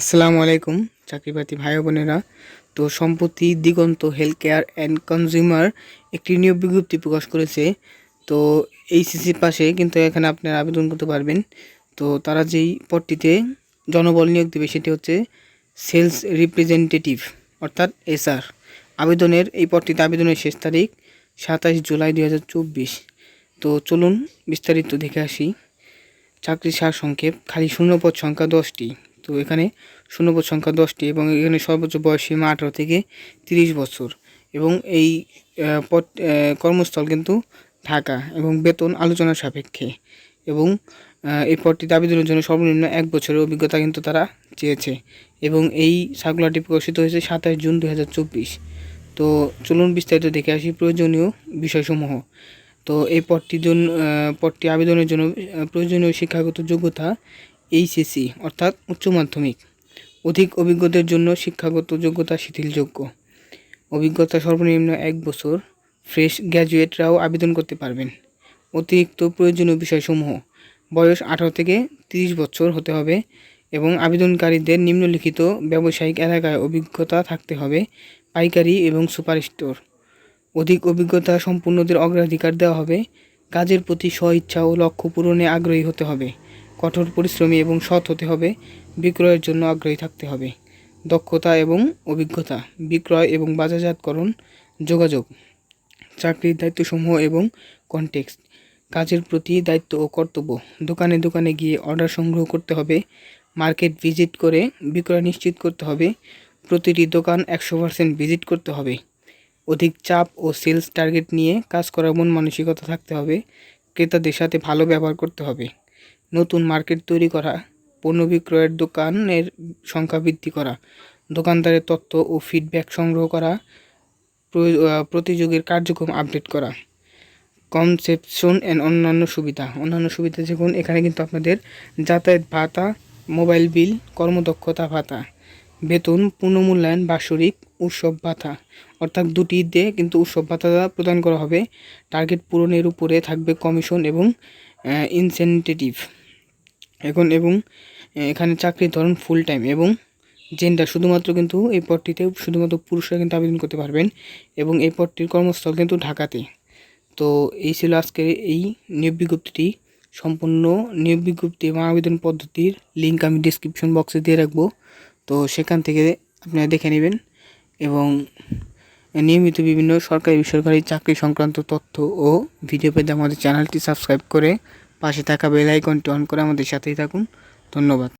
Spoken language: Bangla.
আসসালামু আলাইকুম, চাকরিপ্রার্থী ভাই বোনেরা। তো সম্প্রতি Diganta health care and consumer একটি নিয়োগ বিজ্ঞপ্তি প্রকাশ করেছে। তো এইচএসির পাশে কিন্তু এখানে আপনারা আবেদন করতে পারবেন। তো তারা যেই পদটিতে জনবল নিয়োগ দেবে সেটি হচ্ছে সেলস রিপ্রেজেন্টেটিভ, অর্থাৎ এসআর। আবেদনের, এই পদটিতে আবেদনের শেষ তারিখ সাতাশ জুলাই দুই হাজার চব্বিশ। তো চলুন বিস্তারিত দেখে আসি। চাকরির সার সংক্ষেপ খালি শূন্যপদ সংখ্যা দশটি। তো এখানে শূন্যপদ সংখ্যা দশটি এবং এখানে সর্বোচ্চ বয়স সীমা আঠারো থেকে তিরিশ বছর। এবং এই পদ কর্মস্থল কিন্তু ঢাকা এবং বেতন আলোচনা সাপেক্ষে। এবং এই পদটিতে আবেদনের জন্য সর্বনিম্ন এক বছরের অভিজ্ঞতা কিন্তু তারা চেয়েছে। এবং এই সার্কুলারটি প্রকাশিত হয়েছে সাতাশ জুন দু হাজার চব্বিশ। তো চলুন বিস্তারিত দেখে আসি প্রয়োজনীয় বিষয়সমূহ। তো এই পদটির জন্য পদটি আবেদনের জন্য প্রয়োজনীয় শিক্ষাগত যোগ্যতা এইচএসসি, অর্থাৎ উচ্চ মাধ্যমিক। অধিক অভিজ্ঞদের জন্য শিক্ষাগত যোগ্যতা শিথিলযোগ্য। অভিজ্ঞতা সর্বনিম্ন এক বছর। ফ্রেশ গ্র্যাজুয়েটরাও আবেদন করতে পারবেন। অতিরিক্ত প্রয়োজনীয় বিষয়সমূহ। বয়স আঠারো থেকে তিরিশ বছর হতে হবে এবং আবেদনকারীদের নিম্নলিখিত ব্যবসায়িক এলাকায় অভিজ্ঞতা থাকতে হবে, পাইকারি এবং সুপার স্টোর অধিক অভিজ্ঞতা সম্পূর্ণদের অগ্রাধিকার দেওয়া হবে। কাজের প্রতি স্বইচ্ছা ও লক্ষ্য পূরণে আগ্রহী হতে হবে। কঠোর পরিশ্রমী এবং সৎ হতে হবে। বিক্রয়ের জন্য আগ্রহী থাকতে হবে। দক্ষতা এবং অভিজ্ঞতা, বিক্রয় এবং বাজারজাতকরণ, যোগাযোগ, চাকরির দায়িত্বসমূহ এবং কনটেক্সট কাজের প্রতি দায়িত্ব ও কর্তব্য। দোকানে দোকানে গিয়ে অর্ডার সংগ্রহ করতে হবে। মার্কেট ভিজিট করে বিক্রয় নিশ্চিত করতে হবে। প্রতিটি দোকান একশো পার্সেন্ট ভিজিট করতে হবে। অধিক চাপ ও সেলস টার্গেট নিয়ে কাজ করার মন মানসিকতা থাকতে হবে। ক্রেতাদের সাথে ভালো ব্যবহার করতে হবে। নতুন মার্কেট তৈরি করা, পণ্য বিক্রয়ের দোকানের সংখ্যা বৃদ্ধি করা, দোকানদারের তথ্য ও ফিডব্যাক সংগ্রহ করা প্রতিযোগীর কার্যক্রম আপডেট করা। কনসেপশন অ্যান্ড অন্যান্য সুবিধা। অন্যান্য সুবিধা যেমন এখানে কিন্তু আপনাদের যাতায়াত ভাতা মোবাইল বিল কর্মদক্ষতা ভাতা, বেতন পুনর্মূল্যায়ন বাৎসরিক উৎসব ভাতা, অর্থাৎ দুটি দিয়ে কিন্তু উৎসব ভাতা প্রদান করা হবে। টার্গেট পূরণের উপরে থাকবে কমিশন এবং ইনসেনটিভ এখন এবং এখানে চাকরির ধরন ফুল টাইম এবং জেন্ডার শুধুমাত্র কিন্তু এই পদটিতে শুধুমাত্র পুরুষরা কিন্তু আবেদন করতে পারবেন এবং এই পদটির কর্মস্থল কিন্তু ঢাকাতে। তো এই ছিল আজকের এই নিয়োগ বিজ্ঞপ্তিটি। সম্পূর্ণ নিয়োগ বিজ্ঞপ্তি এবং আবেদন পদ্ধতির লিঙ্ক আমি ডিসক্রিপশন বক্সে দিয়ে রাখব। তো সেখান থেকে আপনারা দেখে নেবেন এবং নিয়মিত বিভিন্ন সরকারি বেসরকারি চাকরি সংক্রান্ত তথ্য ও ভিডিও পেতে আমাদের চ্যানেলটি সাবস্ক্রাইব করে পাশে থাকা বেল আইকনটি অন করে আমাদের সাথেই থাকুন। ধন্যবাদ।